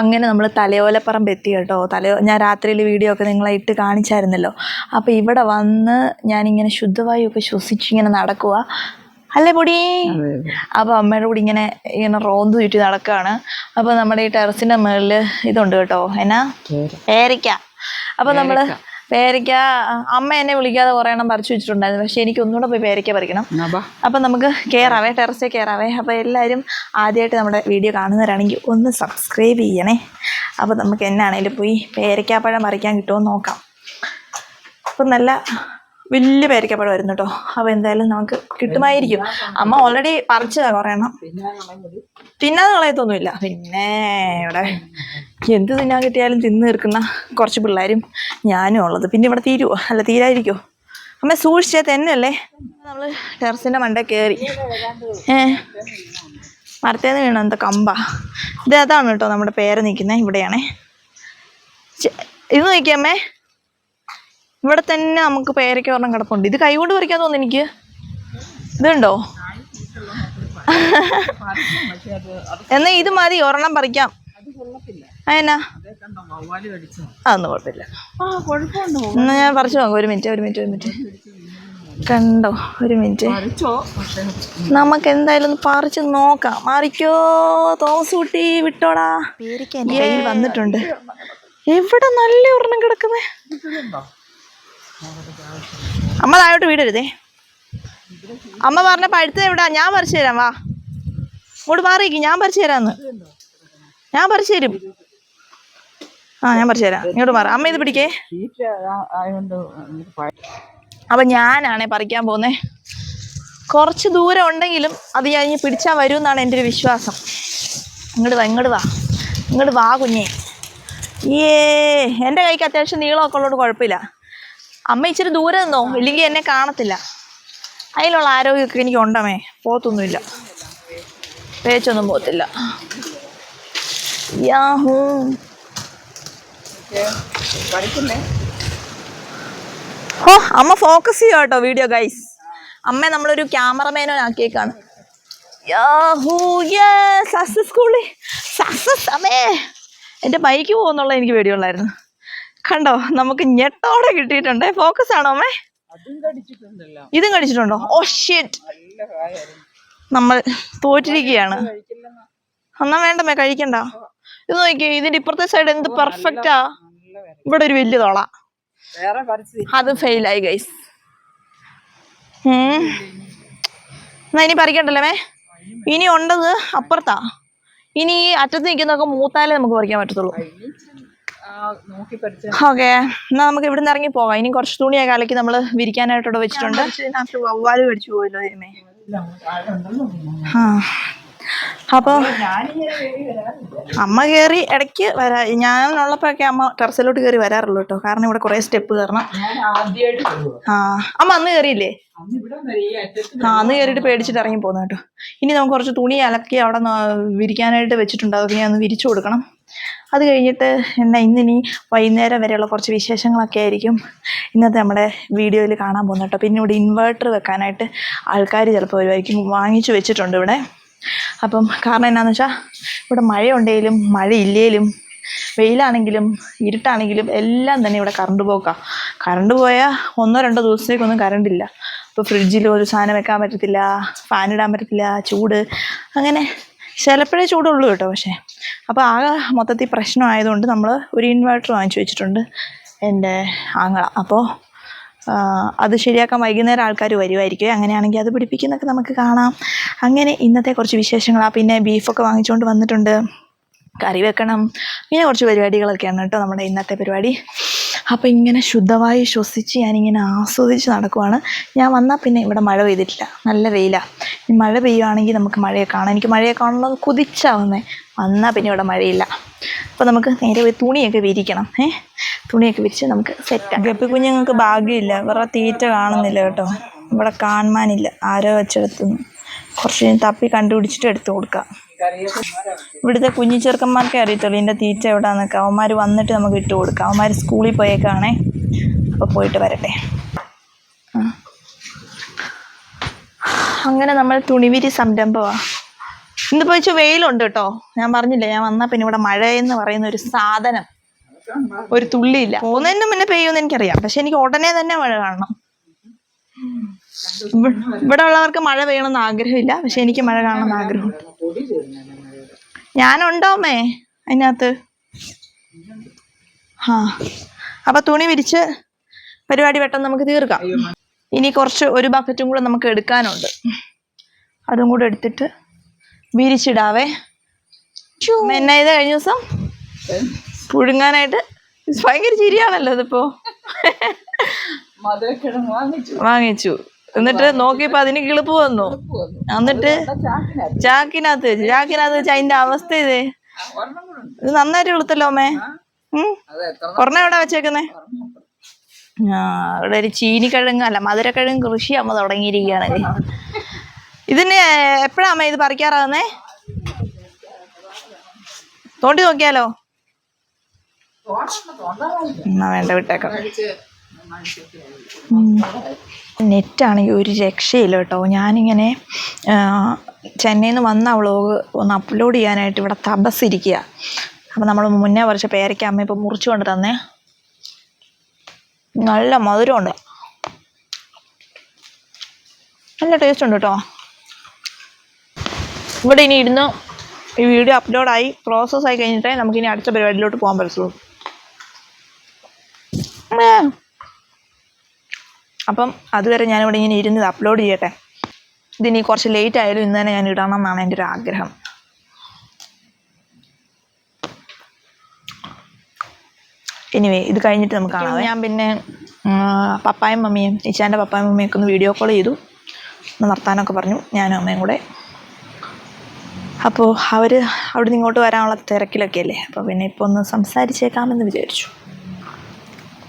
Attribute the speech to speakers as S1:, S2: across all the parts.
S1: അങ്ങനെ നമ്മൾ തലയോലപ്പറമ്പ് എത്തി കേട്ടോ. തലയോ ഞാൻ രാത്രിയിൽ വീഡിയോ ഒക്കെ നിങ്ങളെ ഇട്ട് കാണിച്ചായിരുന്നല്ലോ. അപ്പോൾ ഇവിടെ വന്ന് ഞാനിങ്ങനെ ശുദ്ധവായു ഒക്കെ ശ്വസിച്ചിങ്ങനെ നടക്കുക അല്ലേ പൊടി? അപ്പോൾ അമ്മയുടെ കൂടി ഇങ്ങനെ ഇങ്ങനെ റോന്ത് ചുറ്റി നടക്കുകയാണ് അപ്പോൾ നമ്മുടെ ഈ ടെറസിന്റെ മുകളിൽ ഇതുണ്ട് കേട്ടോ. എന്നാ? ഏരിക്ക. അപ്പോൾ നമ്മൾ പേരയ്ക്ക അമ്മ എന്നെ വിളിക്കാതെ കുറേ എണ്ണം പറിച്ചു വെച്ചിട്ടുണ്ടായിരുന്നു. പക്ഷെ എനിക്ക് ഒന്നുകൂടെ പോയി പേരയ്ക്ക പറിക്കണം. അപ്പം നമുക്ക് കയറാവേ ടെറസിൽ കയറാവേ അപ്പോൾ എല്ലാവരും ആദ്യമായിട്ട് നമ്മുടെ വീഡിയോ കാണുന്നവരാണെങ്കിൽ ഒന്ന് സബ്സ്ക്രൈബ് ചെയ്യണേ. അപ്പോൾ നമുക്ക് എന്നാണേലും പോയി പേരയ്ക്കാപ്പഴം പറിക്കാൻ കിട്ടുമോ നോക്കാം. അപ്പം നല്ല വലിയ പേരക്കപ്പഴം വരുന്നു കേട്ടോ അപ്പോൾ എന്തായാലും നമുക്ക് കിട്ടുമായിരിക്കും. അമ്മ ഓൾറെഡി പറിച്ചതാണ് കുറേ എണ്ണം. തിന്നാതെ കളയത്തൊന്നുമില്ല. പിന്നെ ഇവിടെ എന്ത് തിന്നാൻ കിട്ടിയാലും തിന്നു തീർക്കുന്ന കുറച്ച് പിള്ളേരും ഞാനും ഉള്ളത്. പിന്നെ ഇവിടെ തീരുവോ അല്ല തീരായിരിക്കോ? അമ്മ സൂക്ഷിച്ചേ തന്നെയല്ലേ? നമ്മൾ ടെറസിന്റെ മണ്ട കയറി ഏ? മരത്തേന്ന് വീണ എന്താ കമ്പ. ഇത് അതാണ് കേട്ടോ നമ്മുടെ പേര് നിൽക്കുന്നത്. ഇവിടെയാണേ. ഇത് നോക്കിയമ്മേ ഇവിടെ തന്നെ നമുക്ക് പേരയ്ക്ക ഒരെണ്ണം കിടപ്പുണ്ട്. ഇത് കൈകൊണ്ട് പറിക്കാൻ തോന്നുന്നു എനിക്ക്. ഇതുണ്ടോ? എന്നാ ഇത് മതി ഒരെണ്ണം പറിക്കാം. അതെന്നാ? അതൊന്നും കുഴപ്പമില്ല. എന്നാ ഞാൻ പറിച്ചു നോക്കാം. ഒരു മിനിറ്റ് ഒരു മിനിറ്റ് ഒരു മിനിറ്റ്. കണ്ടോ? ഒരു മിനിറ്റ്. നമുക്ക് എന്തായാലും ഒന്ന് പറിച്ച് നോക്കാം. മാറിക്കോ തോമസ് കുട്ടി വിട്ടോടാ. പേരയ്ക്ക് എന്റെ കയ്യിൽ വന്നിട്ടുണ്ട്. എവിടെ നല്ല ഒരെണ്ണം കിടക്കുന്നേ? അമ്മ താഴോട്ട് വീടരുതേ അമ്മ പറഞ്ഞ പഴുത്തത് എവിടാ? ഞാൻ പറിച്ചു തരാം വാ. ഇങ്ങോട്ട് മാറിയിക്ക് ഞാൻ പറിച്ചു തരാന്ന്. ഞാൻ പറിച്ചു തരും. ആ ഞാൻ പറിച്ചു തരാം. ഇങ്ങോട്ട് മാറാം. അമ്മ ഇത് പിടിക്കേ. അപ്പം ഞാനാണേ പറിക്കാൻ പോകുന്നേ കുറച്ച് ദൂരം ഉണ്ടെങ്കിലും അത് ഞാൻ ഇനി പിടിച്ചാൽ വരും എന്നാണ് എന്റെ ഒരു വിശ്വാസം. ഇങ്ങോട്ട് വാ ഇങ്ങോട്ട് വാ. ഇങ്ങോട്ട് വാ കുഞ്ഞേ. ഏ എന്റെ കൈക്ക് അത്യാവശ്യം നീളമൊക്കെ ഉള്ളതുകൊണ്ട് കുഴപ്പമില്ല. അമ്മ ഇച്ചിരി ദൂരെ നിന്നോ? ഇല്ലെങ്കിൽ എന്നെ കാണത്തില്ല. അതിലുള്ള ആരോഗ്യമൊക്കെ എനിക്ക് ഉണ്ടമേ പോത്തൊന്നുമില്ല പേച്ചൊന്നും പോത്തില്ല യാഹൂ ഓ അമ്മ ഫോക്കസ് ചെയ്യുക കേട്ടോ വീഡിയോ ഗൈസ് അമ്മ നമ്മളൊരു ക്യാമറമാനോ ആക്കിയേക്കാണ്. യാഹൂ സക്സസ് സ്കൂളിൽ. സക്സസ് അമ്മേ. എന്റെ ബൈക്ക് പോകുന്നുള്ള എനിക്ക് പേടിയുള്ളായിരുന്നു. കണ്ടോ? നമുക്ക് ഞെട്ടോടെ കിട്ടിയിട്ടുണ്ട്. ഫോക്കസ് ആണോ അമ്മേ? ഇതും കടിച്ചിട്ടുണ്ടോ? ഓ ഷിറ്റ് നമ്മൾ തോറ്റിരിക്കുകയാണ്. എന്നാ വേണ്ടമ്മേ കഴിക്കണ്ട. ഇത് നോക്കി ഇതിന്റെ ഇപ്പുറത്തെ സൈഡ് എന്ത് പെർഫെക്റ്റാ ഇവിടെ ഒരു വലിയ തോള. അത് ഫെയിലായി ഗൈസ് എന്നാ ഇനി പറിക്കണ്ടല്ലേ മേ ഇനി ഉണ്ടത് അപ്പുറത്താ. ഇനി ഈ അറ്റത്ത് നിൽക്കുന്നതൊക്കെ മൂത്താലേ നമുക്ക് പറിക്കാൻ പറ്റത്തുള്ളൂ. ഓക്കെ. എന്നാ നമുക്ക് ഇവിടുന്ന് ഇറങ്ങി പോകാം. ഇനി കുറച്ച് തുണിയൊക്കെ കാലയ്ക്ക് നമ്മൾ വിരിക്കാനായിട്ടോടെ വെച്ചിട്ടുണ്ട്. വവ്വാൽ കടിച്ചു പോയല്ലോ ദൈവമേ. ആ. അപ്പോൾ അമ്മ കേറി ഇടയ്ക്ക് വരാ. ഞാനുള്ളപ്പോഴൊക്കെ അമ്മ ടെറസിലോട്ട് കയറി വരാറുള്ളൂ കേട്ടോ. കാരണം ഇവിടെ കുറേ സ്റ്റെപ്പ് കയറണം. ആ. അമ്മ അന്ന് കയറിയില്ലേ ആ അന്ന് കയറിയിട്ട് പേടിച്ചിട്ട് ഇറങ്ങി പോകുന്നു കേട്ടോ. ഇനി നമുക്ക് കുറച്ച് തുണി അലക്കി അവിടെ വിരിക്കാനായിട്ട് വെച്ചിട്ടുണ്ട് അതൊക്കെ ഞാൻ ഒന്ന് വിരിച്ചു കൊടുക്കണം. അത് കഴിഞ്ഞിട്ട് എന്നാ ഇന്നിനി വൈകുന്നേരം വരെയുള്ള കുറച്ച് വിശേഷങ്ങളൊക്കെ ആയിരിക്കും ഇന്നത്തെ നമ്മുടെ വീഡിയോയിൽ കാണാൻ പോകുന്നത് കേട്ടോ. പിന്നെ ഇവിടെ ഇൻവേർട്ടർ വെക്കാനായിട്ട് ആൾക്കാർ ചിലപ്പോൾ വരുമായിരിക്കും വാങ്ങിച്ചു വെച്ചിട്ടുണ്ട് ഇവിടെ. അപ്പം കാരണം എന്നാന്ന് വെച്ചാൽ ഇവിടെ മഴയുണ്ടെങ്കിലും മഴയില്ലേലും വെയിലാണെങ്കിലും ഇരുട്ടാണെങ്കിലും എല്ലാം തന്നെ ഇവിടെ കറണ്ട് പോക്കാം. കറണ്ട് പോയാൽ ഒന്നോ രണ്ടോ ദിവസത്തേക്കൊന്നും കറണ്ട് ഇല്ല. ഇപ്പോൾ ഫ്രിഡ്ജിൽ ഒരു സാധനം വെക്കാൻ പറ്റത്തില്ല ഫാൻ ഇടാൻ പറ്റത്തില്ല ചൂട് അങ്ങനെ ചിലപ്പോഴേ ചൂടുള്ളൂ കേട്ടോ പക്ഷേ. അപ്പോൾ ആകെ മൊത്തത്തിൽ പ്രശ്നമായതുകൊണ്ട് നമ്മൾ ഒരു ഇൻവേർട്ടർ വാങ്ങിച്ചു വെച്ചിട്ടുണ്ട് എന്റെ ആങ്ങള. അപ്പോൾ അത് ശരിയാക്കാൻ വൈകുന്നേരം ആൾക്കാർ വരുമായിരിക്കും അങ്ങനെയാണെങ്കിൽ അത് പിടിപ്പിക്കുന്നൊക്കെ നമുക്ക് കാണാം. അങ്ങനെ ഇന്നത്തെ കുറച്ച് വിശേഷങ്ങളാണ് പിന്നെ ബീഫൊക്കെ വാങ്ങിച്ചുകൊണ്ട് വന്നിട്ടുണ്ട്. കറി വെക്കണം. ഇങ്ങനെ കുറച്ച് പരിപാടികളൊക്കെയാണ് കേട്ടോ നമ്മുടെ ഇന്നത്തെ പരിപാടി. അപ്പോൾ ഇങ്ങനെ ശുദ്ധവായു ശ്വസിച്ച് ഞാനിങ്ങനെ ആസ്വദിച്ച് നടക്കുവാണ്. ഞാൻ വന്നാൽ പിന്നെ ഇവിടെ മഴ പെയ്തിട്ടില്ല. നല്ല വെയിലാണ് മഴ പെയ്യുവാണെങ്കിൽ നമുക്ക് മഴയെ കാണാം. എനിക്ക് മഴയെ കാണണമെന്ന് കുതിച്ചാ വന്നേ വന്നാൽ പിന്നെ ഇവിടെ മഴയില്ല. അപ്പോൾ നമുക്ക് നേരെ പോയി തുണിയൊക്കെ വിരിക്കണം. ഏ? തുണിയൊക്കെ വിരിച്ച് നമുക്ക് സെറ്റാക്കാം ഗപ്പി കുഞ്ഞുങ്ങൾക്ക് ഭാഗ്യമില്ല. വേറെ തീറ്റ കാണുന്നില്ല കേട്ടോ. ഇവിടെ കാണാനില്ല ആരോ വെച്ചെടുത്തുനിന്ന് കുറച്ച് തപ്പി കണ്ടുപിടിച്ചിട്ട് എടുത്തു കൊടുക്കാം. ഇവിടുത്തെ കുഞ്ഞു ചെറുക്കന്മാർക്കേ അറിയത്തുള്ളൂ ഇതിന്റെ തീറ്റ എവിടാന്നൊക്കെ. അവന്മാർ വന്നിട്ട് നമുക്ക് ഇട്ട് കൊടുക്കാം. അവന്മാർ സ്കൂളിൽ പോയേക്കാണേ. അപ്പോൾ പോയിട്ട് വരട്ടെ. അങ്ങനെ നമ്മൾ തുണിവിരി സംരംഭമാണ് ഇന്ന് വെച്ച് വെയിലുണ്ട് കേട്ടോ. ഞാൻ പറഞ്ഞില്ലേ ഞാൻ വന്നാ പിന്നെ ഇവിടെ മഴ എന്ന് പറയുന്ന ഒരു സാധനം ഒരു തുള്ളിയില്ല. പോകുന്നതിന് മുന്നേ പെയ്യുമെന്ന് എനിക്കറിയാം. പക്ഷെ എനിക്ക് ഉടനെ തന്നെ മഴ കാണണം. ഇവ- ഇവിടെ ഉള്ളവർക്ക് മഴ പെയ്യണമെന്ന് ആഗ്രഹമില്ല. പക്ഷെ എനിക്ക് മഴ കാണണമെന്ന് ആഗ്രഹമുണ്ട്. ഞാനുണ്ടോ അമ്മേ അതിനകത്ത്? ആ അപ്പൊ തുണി വിരിച്ച് പരിപാടി പെട്ടെന്ന് നമുക്ക് തീർക്കാം. ഇനി കുറച്ച് ഒരു ബക്കറ്റും കൂടെ നമുക്ക് എടുക്കാനുണ്ട്. അതും കൂടെ എടുത്തിട്ട് വിരിച്ചിടാവേ. എന്നാ ഇത് കഴിഞ്ഞ ദിവസം? പുഴുങ്ങാനായിട്ട് ഭയങ്കര ചിരിയാണല്ലോ ഇതിപ്പോ.
S2: വാങ്ങിച്ചു.
S1: എന്നിട്ട് നോക്കിയപ്പോ അതിന് കിളിപ്പ് വന്നു. എന്നിട്ട് ചാക്കിനകത്ത് വെച്ച്. ചാക്കിനകത്ത് വെച്ച്. അതിന്റെ അവസ്ഥ ഇതേ. ഇത് നന്നായിട്ട് കിളുത്തല്ലോ അമ്മേ. ഒരെണ്ണം എവിടെ വെച്ചേക്കുന്നേ? ആ അവിടെ ഒരു ചീനിക്കിഴങ്ങ് അല്ല മധുരക്കിഴങ്ങ് കൃഷി അമ്മ തുടങ്ങിയിരിക്കുകയാണ്. ഇതിന് എപ്പോഴാ അമ്മ ഇത് പറിക്കാറാകുന്നേ തോണ്ടി നോക്കിയാലോ? എന്നാ വേണ്ട വിട്ടേക്കാം. നെറ്റാണെങ്കിൽ ഒരു രക്ഷയില്ല കേട്ടോ. ഞാനിങ്ങനെ ചെന്നൈയിൽ നിന്ന് വന്ന വ്ളോഗ് ഒന്ന് അപ്ലോഡ് ചെയ്യാനായിട്ട് ഇവിടെ തപസ്സിരിക്കുക അപ്പം നമ്മൾ മുന്നേ പറിച്ച പേരയ്ക്ക അമ്മ ഇപ്പം മുറിച്ചു കൊണ്ട് തന്നേ. നല്ല മധുരമുണ്ട്. നല്ല ടേസ്റ്റ് ഉണ്ട് കേട്ടോ. ഇവിടെ ഇനി ഇരുന്ന് ഈ വീഡിയോ അപ്ലോഡായി പ്രോസസ്സായി കഴിഞ്ഞിട്ടേ നമുക്കിനി അടുത്ത പരിപാടിയിലോട്ട് പോകാൻ പറ്റുള്ളൂ. അപ്പം അതുവരെ ഞാനിവിടെ ഇങ്ങനെ ഇരുന്ന് ഇത് അപ്ലോഡ് ചെയ്യട്ടെ? ഇതിനി കുറച്ച് ലേറ്റ് ആയാലും ഇന്ന് തന്നെ ഞാൻ ഇടണം എന്നാണ് എന്റെ ഒരു ആഗ്രഹം. എനിവേ ഇത് കഴിഞ്ഞിട്ട് നമുക്ക് കാണാം ഞാൻ പിന്നെ പപ്പായും മമ്മിയും ഇച്ചാന്റെ പപ്പായും മമ്മിയൊക്കെ ഒന്ന് വീഡിയോ കോൾ ചെയ്തു. ഒന്ന് നടത്താനൊക്കെ പറഞ്ഞു ഞാനും അമ്മയും കൂടെ. അപ്പോൾ അവർ അവിടുന്ന് ഇങ്ങോട്ട് വരാനുള്ള തിരക്കിലൊക്കെ അല്ലേ അപ്പോൾ പിന്നെ ഇപ്പോൾ ഒന്ന് സംസാരിച്ചേക്കാമെന്ന് വിചാരിച്ചു.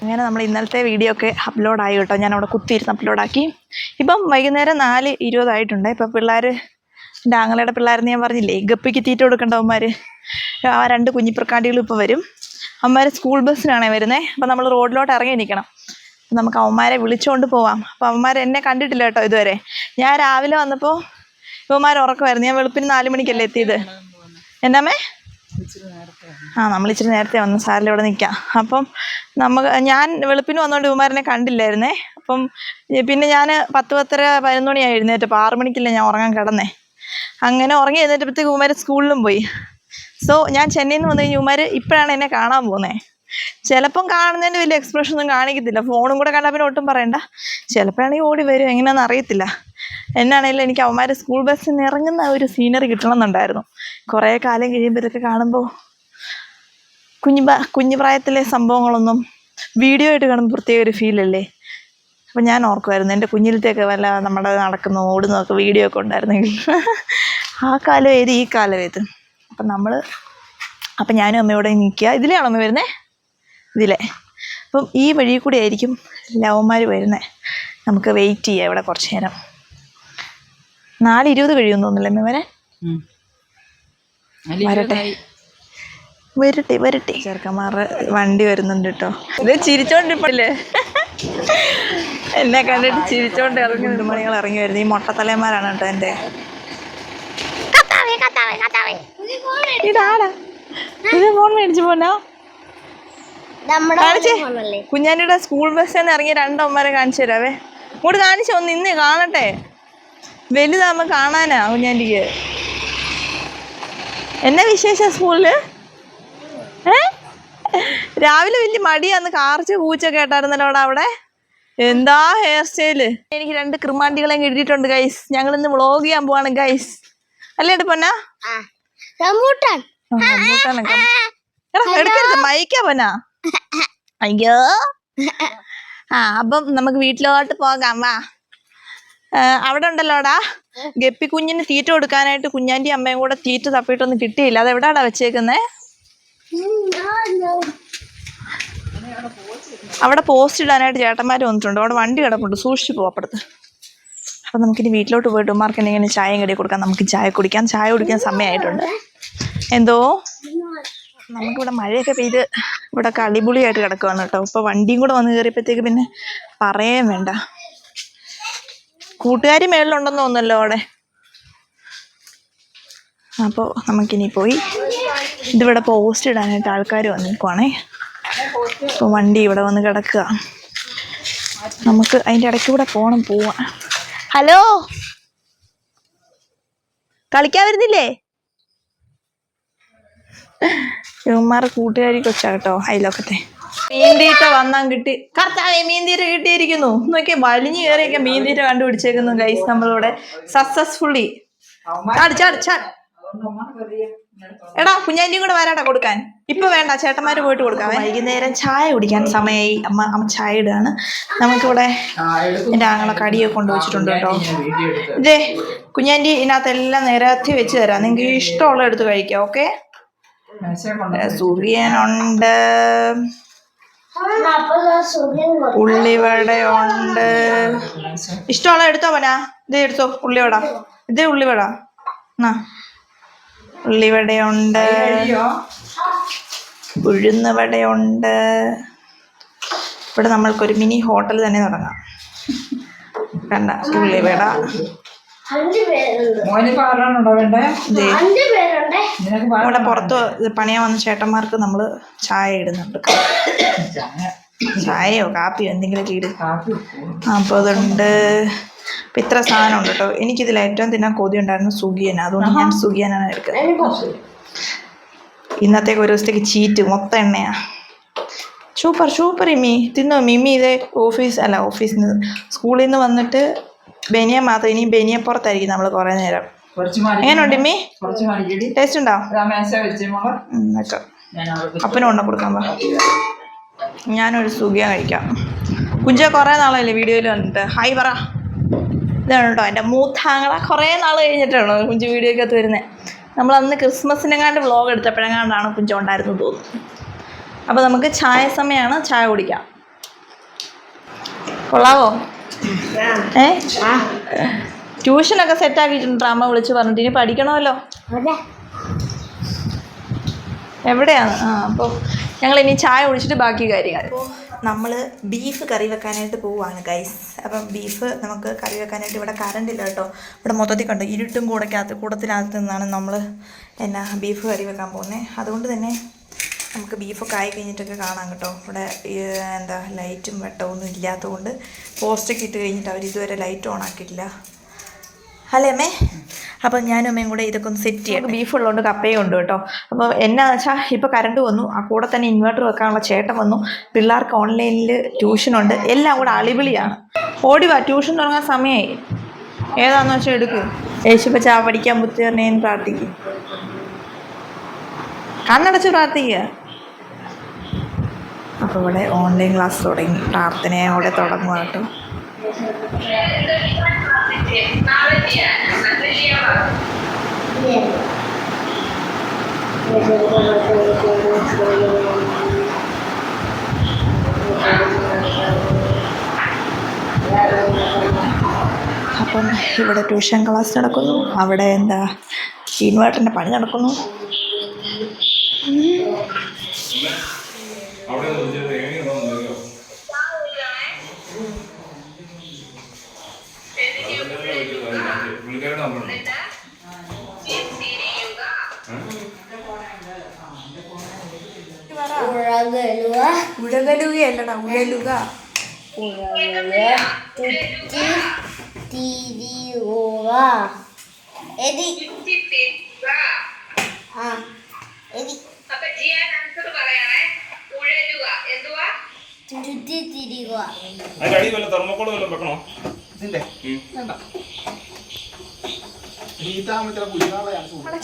S1: അങ്ങനെ നമ്മൾ ഇന്നലത്തെ വീഡിയോ ഒക്കെ അപ്ലോഡായി കേട്ടോ. ഞാൻ അവിടെ കുത്തിയിരുന്ന് അപ്ലോഡാക്കി ഇപ്പം വൈകുന്നേരം നാല് ഇരുപതായിട്ടുണ്ട് ഇപ്പം പിള്ളേർ എന്റെ ആങ്ങളയുടെ പിള്ളേരെന്ന് ഞാൻ പറഞ്ഞില്ലേ ഗപ്പിക്ക് തീറ്റ കൊടുക്കേണ്ടവന്മാർ ആ രണ്ട് കുഞ്ഞിപ്രക്കാണ്ടികളും ഇപ്പോൾ വരും. അവന്മാർ സ്കൂൾ ബസ്സിനാണേ വരുന്നത് അപ്പം നമ്മൾ റോഡിലോട്ട് ഇറങ്ങി നിൽക്കണം. അപ്പം നമുക്ക് അവന്മാരെ വിളിച്ചുകൊണ്ട് പോവാം. അപ്പം അവന്മാർ എന്നെ കണ്ടിട്ടില്ല കേട്ടോ ഇതുവരെ. ഞാൻ രാവിലെ വന്നപ്പോൾ ഇവന്മാർ ഉറക്കമായിരുന്നു. ഞാൻ വെളുപ്പിന് നാല് മണിക്കല്ലേ എത്തിയത്? എന്നാമേ. ആ നമ്മൾ ഇച്ചിരി നേരത്തെ വന്നു. സാറിൽ ഇവിടെ നിൽക്കാം. അപ്പം നമുക്ക് ഞാൻ വെളുപ്പിന് വന്നുകൊണ്ട് ഉമാരനെ കണ്ടില്ലായിരുന്നേ. അപ്പം പിന്നെ ഞാൻ പത്ത് പത്തര പതിനൊന്ന് മണിയായി എഴുന്നേറ്റപ്പോൾ ആറ് മണിക്കില്ല ഞാൻ ഉറങ്ങാൻ കിടന്നേ. അങ്ങനെ ഉറങ്ങി എഴുന്നേറ്റപ്പോഴത്തേക്ക് ഇവന്മാർ സ്കൂളിലും പോയി. സോ ഞാൻ ചെന്നൈയിൽ നിന്ന് വന്നു കഴിഞ്ഞ് ഉമാർ ഇപ്പോഴാണ് എന്നെ കാണാൻ പോകുന്നത് ചിലപ്പം കാണുന്നതിന് വലിയ എക്സ്പ്രഷൻ ഒന്നും കാണിക്കത്തില്ല. ഫോണും കൂടെ കണ്ടാൽ പിന്നെ ഒട്ടും പറയണ്ട. ചിലപ്പോഴാണെങ്കിൽ ഓടി വരും. എങ്ങനെയാണെന്ന് അറിയത്തില്ല. എന്നാണേലും എനിക്ക് അവന്മാർ സ്കൂൾ ബസ്സിൽ നിന്ന് ഇറങ്ങുന്ന ഒരു സീനറി കിട്ടണമെന്നുണ്ടായിരുന്നു. കുറേ കാലം കഴിയുമ്പോൾ ഇതൊക്കെ കാണുമ്പോൾ കുഞ്ഞു കുഞ്ഞു പ്രായത്തിലെ സംഭവങ്ങളൊന്നും വീഡിയോ ആയിട്ട് കാണുമ്പോൾ പ്രത്യേക ഒരു ഫീലല്ലേ അപ്പം ഞാൻ ഓർക്കുമായിരുന്നു എന്റെ കുഞ്ഞിലത്തെയൊക്കെ വല്ല നമ്മുടെ നടക്കുന്ന ഓടുന്നതൊക്കെ വീഡിയോ ഒക്കെ ഉണ്ടായിരുന്നെങ്കിൽ. ആ കാലം ഏത് ഈ കാലം ഏത് അപ്പം നമ്മൾ അപ്പം ഞാനും അമ്മയോടെ നിൽക്കുക. ഇതിലെയാണോ അമ്മ വരുന്നത് ഇതിലെ. അപ്പം ഈ വഴി കൂടി ആയിരിക്കും ലവന്മാർ വരുന്നത് നമുക്ക് വെയിറ്റ് ചെയ്യാം ഇവിടെ കുറച്ച് നേരം. നാല് ഇരുപത് കഴിയുമെന്ന് തോന്നുന്നില്ല ഇന്ന് വരെ വരട്ടെ. വരട്ടെ വരട്ടെ. ചെറുക്കന്മാരുടെ വണ്ടി വരുന്നുണ്ട് കേട്ടോ. ഇത് ചിരിച്ചോണ്ടിരിപ്പല്ലേ? എന്നെ കണ്ടിട്ട് ചിരിച്ചോണ്ട് ഇറങ്ങി രണ്ട് മണികൾ ഇറങ്ങി വരുന്നത് ഈ മൊട്ടത്തലയന്മാരാണ് കേട്ടോ എന്റെ. ഇതാടാ ഇത് ഫോൺ മേടിച്ചു പോനോ കാണിച്ചേ. കുഞ്ഞാനിയുടെ സ്കൂൾ ബസ്സിൽ നിന്ന് ഇറങ്ങിയ രണ്ടമ്മമാരെ കാണിച്ചു തരാവേ. ഇങ്ങോട്ട് കാണിച്ചോ ഒന്ന് ഇന്ന് കാണട്ടെ. വലുതാകുമ്പോൾ കാണാനാ കുഞ്ഞാന്റെ എന്നാ വിശേഷം സ്കൂളിൽ? ഏ? രാവിലെ വലിയ മടിയാന്ന് കാർച്ച് പൂച്ച കേട്ടായിരുന്നല്ലോ അവിടെ എന്താ ഹെയർ സ്റ്റൈൽ എനിക്ക് രണ്ട് കൃമാണ്ടികളെ കിട്ടിയിട്ടുണ്ട് ഗൈസ് ഞങ്ങൾ ഇന്ന് വ്ളോഗ് ചെയ്യാൻ പോവാണ് ഗൈസ് അല്ലേ പൊന്ന എടുക്കരുത് മയക്കാ പൊന്ന. അയ്യോ. ആ അപ്പം നമുക്ക് വീട്ടിലോട്ട് പോകാം വാ. അവിടെ ഉണ്ടല്ലോടാ? ഗപ്പി കുഞ്ഞിന് തീറ്റ കൊടുക്കാനായിട്ട് കുഞ്ഞാന്റെ അമ്മയും കൂടെ തീറ്റ തപ്പിയിട്ടൊന്നും കിട്ടിയില്ല. അത് എവിടാടാ വെച്ചേക്കുന്നേ? അവിടെ പോസ്റ്റ് ഇടാനായിട്ട് ചേട്ടന്മാർ വന്നിട്ടുണ്ട്. അവിടെ വണ്ടി കിടപ്പുണ്ട്. സൂക്ഷിച്ചു പോവാം അപ്പുറത്ത്. അപ്പം നമുക്കിനി വീട്ടിലോട്ട് പോയിട്ട് ഉമ്മാർക്ക് എന്തെങ്കിലും ചായയും കടി കൊടുക്കാം നമുക്ക് ചായ കുടിക്കാം. ചായ കുടിക്കാൻ സമയമായിട്ടുണ്ട് എന്തോ? നമുക്കിവിടെ മഴയൊക്കെ പെയ്ത് ഇവിടെ അടിപൊളിയായിട്ട് കിടക്കുവാണ് കേട്ടോ. ഇപ്പോൾ വണ്ടിയും കൂടെ വന്ന് കയറിയപ്പോഴത്തേക്ക് പിന്നെ പറയേം വേണ്ട. കൂട്ടുകാരി മേളിലുണ്ടെന്ന് തോന്നുന്നല്ലോ അവിടെ. അപ്പോൾ നമുക്കിനി പോയി. ഇതിവിടെ പോസ്റ്റ് ഇടാനായിട്ട് ആൾക്കാർ വന്നിരിക്കുവാണേ. അപ്പോൾ വണ്ടി ഇവിടെ വന്ന് കിടക്കുക. നമുക്ക് അതിന്റെ ഇടയ്ക്ക് കൂടെ പോകണം പോവാൻ ഹലോ? കളിക്കാൻ വരുന്നില്ലേ? ഇവന്മാരുടെ കൂട്ടുകാരി കൊച്ചാ കേട്ടോ അയലോക്കത്തെ മീൻതീറ്റ വന്നാൻ കിട്ടി. കർത്താവേ മീൻതീറ്റ കിട്ടിയിരിക്കുന്നു. നോക്കിയാൽ വലിഞ്ഞു കയറിയൊക്കെ മീൻതീറ്റ കണ്ടുപിടിച്ചേക്കുന്നു ഗൈസ് നമ്മളിവിടെ. സക്സസ്ഫുള്ളി ചാട് ചാട് ചാട്. എടാ കുഞ്ഞാന്റെയും കൂടെ വരാടാ കൊടുക്കാൻ. ഇപ്പൊ വേണ്ട ചേട്ടന്മാര് പോയിട്ട് കൊടുക്കാം. വൈകുന്നേരം ചായ കുടിക്കാൻ സമയമായി അമ്മ അമ്മ ചായ ഇടുകയാണ് നമുക്കിവിടെ എന്റെ ആങ്ങളെ കടിയൊക്കെ കൊണ്ടുവച്ചിട്ടുണ്ട് കേട്ടോ. ഇതേ കുഞ്ഞാന്റി ഇതിനകത്തെല്ലാം നിരത്തി വെച്ച് തരാം. നിങ്ങൾക്ക് ഇഷ്ടമുള്ള എടുത്ത് കഴിക്കാം ഓക്കെ? സൂര്യനുണ്ട്.
S3: അപ്പൊ
S1: ഉണ്ട്. ഇഷ്ടമുള്ള എടുത്തോ പനാ ഇത് എടുത്തോ ഉള്ളിവട. ഇത് ഉള്ളിവട. ഉള്ളിവടയുണ്ട് ഉഴുന്ന് വടയുണ്ട് ഇവിടെ നമ്മൾക്കൊരു മിനി ഹോട്ടൽ തന്നെ തുടങ്ങാം. കണ്ട ഉള്ളിവട.
S3: അഞ്ച് പേരുണ്ട്.
S2: മോനിപ്പോ ആരാണോ വേണ്ടേ?
S3: അഞ്ച് പേരുണ്ടേ.
S2: നിനക്ക്
S1: ഇവിടെ പുറത്ത് പണിയാൻ വന്ന ചേട്ടന്മാർക്ക് നമ്മൾ ചായ ഇടുന്നുണ്ട്. ചായയോ കാപ്പിയോ എന്തെങ്കിലും കീട്
S2: കാപ്പി
S1: അപ്പോൾ അതുണ്ട്. അപ്പം ഇത്ര സാധനം ഉണ്ട് കേട്ടോ. എനിക്കിതിൽ ഏറ്റവും തിന്നാൻ കൊതി ഉണ്ടായിരുന്നു സുഖിയന. അതുകൊണ്ട് ഞാൻ സുഖിയനാണ് എടുക്കുന്നത്. ഇന്നത്തേക്ക് ഒരു ദിവസത്തേക്ക് ചീറ്റ് മൊത്തം എണ്ണയാ. സൂപ്പർ സൂപ്പർ ഇമ്മി. തിന്നോ മിമ്മി? ഇതേ ഓഫീസ് അല്ല ഓഫീസിൽ നിന്ന് സ്കൂളിൽ നിന്ന് വന്നിട്ട് ബനിയ മാത്രം ഇനി ബനിയപ്പുറത്തായിരിക്കും നമ്മൾ കുറേ നേരം. എങ്ങനെയുണ്ട്
S2: മാറിക്കടി
S1: ടേസ്റ്റ് ഉണ്ടോ അപ്പനും ഉണ്ട കൊടുക്കാൻ ഞാനൊരു സുഖിയ കഴിക്കാം. കുഞ്ച കുറേ നാളല്ലേ വീഡിയോയിൽ വന്നിട്ട്. ഹായ് പറ. ഇതാണ് കേട്ടോ എന്റെ മൂത്താങ്ങള. കുറേ നാൾ കഴിഞ്ഞിട്ടാണോ കുഞ്ചു വീഡിയോക്കകത്ത് വരുന്നത് നമ്മൾ അന്ന് ക്രിസ്മസിനെങ്ങാണ്ട് വ്ളോഗ് എടുത്തപ്പോഴെങ്ങാണ്ടാണ് കുഞ്ച ഉണ്ടായിരുന്നു തോന്നുന്നു. അപ്പോൾ നമുക്ക് ചായ സമയമാണ് ചായ കുടിക്കാം. കൊള്ളാവോ? ഏ? ട്യൂഷനൊക്കെ സെറ്റ് ആക്കിയിട്ടുണ്ട് അമ്മ വിളിച്ച് പറഞ്ഞിട്ട് ഇനി പഠിക്കണമല്ലോ. എവിടെയാണ്? ആ അപ്പോൾ ഞങ്ങൾ ഇനി ചായ കുടിച്ചിട്ട് ബാക്കി കാര്യങ്ങൾ. നമ്മൾ ബീഫ് കറി വെക്കാനായിട്ട് പോവുകയാണ് ഗൈസ് അപ്പം ബീഫ് നമുക്ക് കറി വെക്കാനായിട്ട് ഇവിടെ കറണ്ട് ഇല്ല കേട്ടോ. ഇവിടെ മൊത്തത്തിൽ കണ്ടു? ഇരുട്ടും കൂടക്കകത്ത് കൂടത്തിനകത്ത് നിന്നാണ് നമ്മൾ എന്നാ ബീഫ് കറി വെക്കാൻ പോകുന്നത് അതുകൊണ്ട് തന്നെ നമുക്ക് ബീഫൊക്കെ ആയി കഴിഞ്ഞിട്ടൊക്കെ കാണാം കേട്ടോ. ഇവിടെ എന്താ ലൈറ്റും വെട്ടമൊന്നും ഇല്ലാത്തതുകൊണ്ട് പോസ്റ്റൊക്കെ ഇട്ട് കഴിഞ്ഞിട്ട് അവർ ഇതുവരെ ലൈറ്റ് ഓൺ ആക്കിയിട്ടില്ല. അല്ലേ അമ്മേ? അപ്പം ഞാനും അമ്മയും കൂടെ ഇതൊക്കെ ഒന്ന് സെറ്റ് ചെയ്യാം ബീഫ് ഉള്ളതുകൊണ്ട് കപ്പയും ഉണ്ട് കേട്ടോ. അപ്പോൾ എന്നാ വെച്ചാൽ ഇപ്പോൾ കറണ്ട് വന്നു. ആ കൂടെ തന്നെ ഇൻവെർട്ടർ വെക്കാനുള്ള ചേട്ടൻ വന്നു. പിള്ളേർക്ക് ഓൺലൈനിൽ ട്യൂഷനുണ്ട് എല്ലാം കൂടെ അളിവിളിയാണ് ഓടി വാ ട്യൂഷൻ തുടങ്ങാൻ സമയമായി ഏതാണെന്ന് വെച്ചാൽ എടുക്ക്. യേശുപ്പ ചാ പഠിക്കാൻ ബുദ്ധിയറിനേന്ന് പ്രാർത്ഥിക്കും. കണ്ണടച്ച് പ്രാർത്ഥിക്കുക അപ്പോൾ ഇവിടെ ഓൺലൈൻ ക്ലാസ് തുടങ്ങി. പ്രാർത്ഥനയോടെ തുടങ്ങുക കേട്ടോ അപ്പം ഇവിടെ ട്യൂഷൻ ക്ലാസ് നടക്കുന്നു. അവിടെ എന്താ ഇൻവേർട്ടറിന്റെ പണി നടക്കുന്നു.
S3: തിരിയുക
S4: അതിന്റെ അടിയിൽ വല്ല വല്ലതും വെക്കണോ?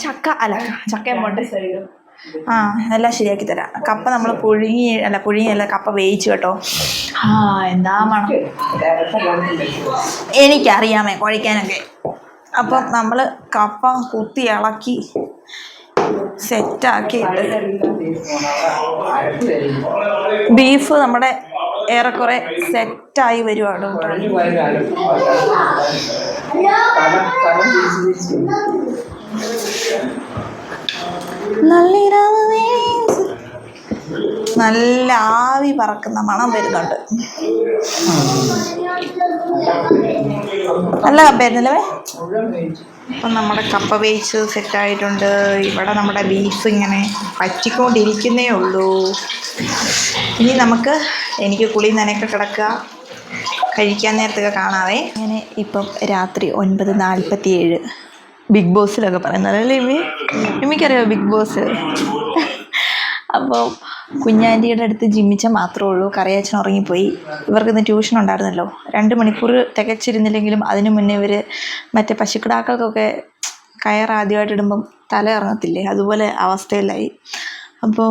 S1: ചക്ക അല്ല ചക്കയും പോട്ടെ ആ എല്ലാം ശരിയാക്കി തരാം. കപ്പ നമ്മൾ പുഴുങ്ങി അല്ല പുഴുങ്ങി അല്ല കപ്പ വേവിച്ചു കേട്ടോ. ആ എന്താ മണം. എനിക്കറിയാമേ കുഴയ്ക്കാനൊക്കെ. അപ്പം നമ്മൾ കപ്പ കുത്തി ഇളക്കി സെറ്റാക്കിയിട്ട് ബീഫ് നമ്മുടെ ഏറെക്കുറെ സെറ്റായി വരുവാണ് കേട്ടോ. നല്ല ആവി പറക്കുന്ന മണം വരുന്നുണ്ട്. നല്ല കപ്പയായിരുന്നല്ലേ അപ്പം നമ്മുടെ കപ്പ വേവിച്ച് സെറ്റായിട്ടുണ്ട്. ഇവിടെ നമ്മുടെ ബീഫ് ഇങ്ങനെ പറ്റിക്കൊണ്ടിരിക്കുന്നേ ഉള്ളൂ. ഇനി നമുക്ക് എനിക്ക് കുളി നനയൊക്കെ കിടക്കുക. കഴിക്കാൻ നേരത്തൊക്കെ കാണാവേ. അങ്ങനെ ഇപ്പം രാത്രി ഒൻപത് നാൽപ്പത്തി ഏഴ് ബിഗ് ബോസിലൊക്കെ പറയുന്നത്. അല്ലേ ഇമ്മി ഇമ്മിക്കറിയോ ബിഗ് ബോസ്? അപ്പോൾ കുഞ്ഞാന്റിയുടെ അടുത്ത് ജിമ്മിച്ച മാത്രമേ ഉള്ളൂ. കറിയാച്ചൻ ഉറങ്ങിപ്പോയി. ഇവർക്ക് ഇന്ന് ട്യൂഷൻ ഉണ്ടായിരുന്നല്ലോ. രണ്ട് മണിക്കൂർ തികച്ചിരുന്നില്ലെങ്കിലും അതിനു മുന്നേ ഇവർ മറ്റേ പശുക്കിടാക്കൾക്കൊക്കെ കയർ ആദ്യമായിട്ട് ഇടുമ്പം തല ഇറങ്ങത്തില്ലേ അതുപോലെ അവസ്ഥയിലായി. അപ്പോൾ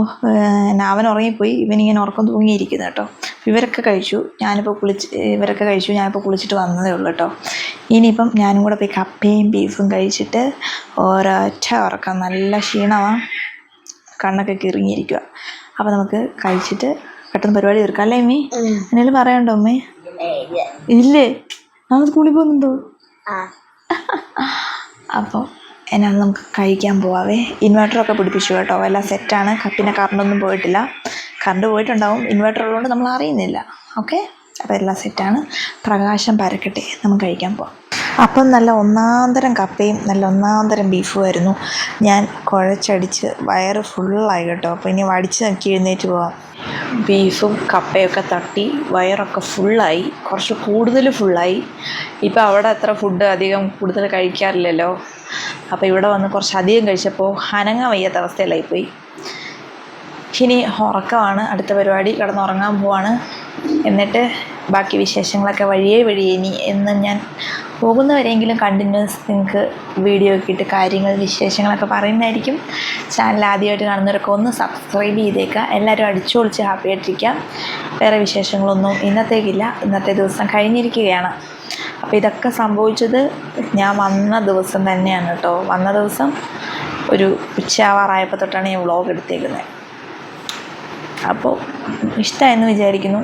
S1: അവൻ ഉറങ്ങിപ്പോയി. ഇവനിങ്ങനെ ഉറക്കം തൂങ്ങിയിരിക്കുന്നു കേട്ടോ. ഇവരൊക്കെ കഴിച്ചു. ഞാനിപ്പോൾ കുളിച്ച് ഇവരൊക്കെ കഴിച്ചു. ഞാനിപ്പോൾ കുളിച്ചിട്ട് വന്നതേ ഉള്ളൂ കേട്ടോ. ഇനിയിപ്പം ഞാനും കൂടെ പോയി കപ്പയും ബീഫും കഴിച്ചിട്ട് ഒരൊറ്റ ഉറക്കം. നല്ല ക്ഷീണമാണ് കണ്ണൊക്കെ കിറങ്ങിയിരിക്കുക അപ്പോൾ നമുക്ക് കഴിച്ചിട്ട് പെട്ടെന്ന് പരിപാടി തീർക്കാം. അല്ലേ അമ്മേ? എന്തെങ്കിലും പറയണ്ടോ അമ്മേ? ഇല്ലേ. നമ്മൾ സ്കൂളിൽ പോകുന്നുണ്ടോ? അപ്പോൾ എന്നാൽ നമുക്ക് കഴിക്കാൻ പോവാവേ. ഇൻവെർട്ടറൊക്കെ പിടിപ്പിച്ചു കേട്ടോ. എല്ലാം സെറ്റാണ് പിന്നെ കറണ്ടൊന്നും പോയിട്ടില്ല. കറണ്ട് പോയിട്ടുണ്ടാവും. ഇൻവെർട്ടർ ഉള്ളതുകൊണ്ട് നമ്മൾ അറിയുന്നില്ല. ഓക്കെ അപ്പോൾ എല്ലാം സെറ്റാണ് പ്രകാശം പരക്കട്ടെ. നമുക്ക് കഴിക്കാൻ പോവാം. അപ്പം നല്ല ഒന്നാന്തരം കപ്പയും നല്ല ഒന്നാന്തരം ബീഫും ആയിരുന്നു. ഞാൻ കുഴച്ചടിച്ച് വയറ് ഫുള്ളായി കേട്ടോ. അപ്പോൾ ഇനി വടിച്ച് നോക്കി എഴുന്നേറ്റ് പോവാം. ബീഫും കപ്പയൊക്കെ തട്ടി വയറൊക്കെ ഫുള്ളായി കുറച്ച് കൂടുതൽ ഫുള്ളായി ഇപ്പോൾ അവിടെ അത്ര ഫുഡ് അധികം കൂടുതൽ കഴിക്കാറില്ലല്ലോ. അപ്പോൾ ഇവിടെ വന്ന് കുറച്ച് അധികം കഴിച്ചപ്പോൾ അനങ്ങ വയ്യാത്ത അവസ്ഥയിലായിപ്പോയി ഇനി ഉറക്കമാണ്. അടുത്ത പരിപാടി കിടന്നുറങ്ങാൻ പോവാണ്. എന്നിട്ട് ബാക്കി വിശേഷങ്ങളൊക്കെ വഴിയേ വഴിയേ ഇനി എന്ന് ഞാൻ പോകുന്നവരെങ്കിലും കണ്ടിന്യൂസ് നിങ്ങൾക്ക് വീഡിയോ ഒക്കെ ഇട്ട് കാര്യങ്ങൾ വിശേഷങ്ങളൊക്കെ പറയുന്നതായിരിക്കും. ചാനൽ ആദ്യമായിട്ട് കാണുന്നവരൊക്കെ ഒന്ന് സബ്സ്ക്രൈബ് ചെയ്തേക്കുക. എല്ലാവരും അടിച്ചു പൊളിച്ച് ഹാപ്പി ആയിട്ടിരിക്കുക. വേറെ വിശേഷങ്ങളൊന്നും ഇന്നത്തേക്കില്ല. ഇന്നത്തെ ദിവസം കഴിഞ്ഞിരിക്കുകയാണ്. അപ്പോൾ ഇതൊക്കെ സംഭവിച്ചത് ഞാൻ വന്ന ദിവസം തന്നെയാണ് കേട്ടോ വന്ന ദിവസം ഒരു ഉച്ചയാവാറായപ്പോൾ തൊട്ടാണ് ഞാൻ വ്ളോഗ് എടുത്തേക്കുന്നത് അപ്പോൾ ഇഷ്ടമായെന്ന് വിചാരിക്കുന്നു.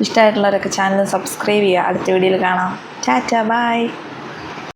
S1: ഇഷ്ടമായിട്ടുള്ളവരൊക്കെ ചാനൽ സബ്സ്ക്രൈബ് ചെയ്യുക. അടുത്ത വീഡിയോയിൽ കാണാം. ടാറ്റ ബൈ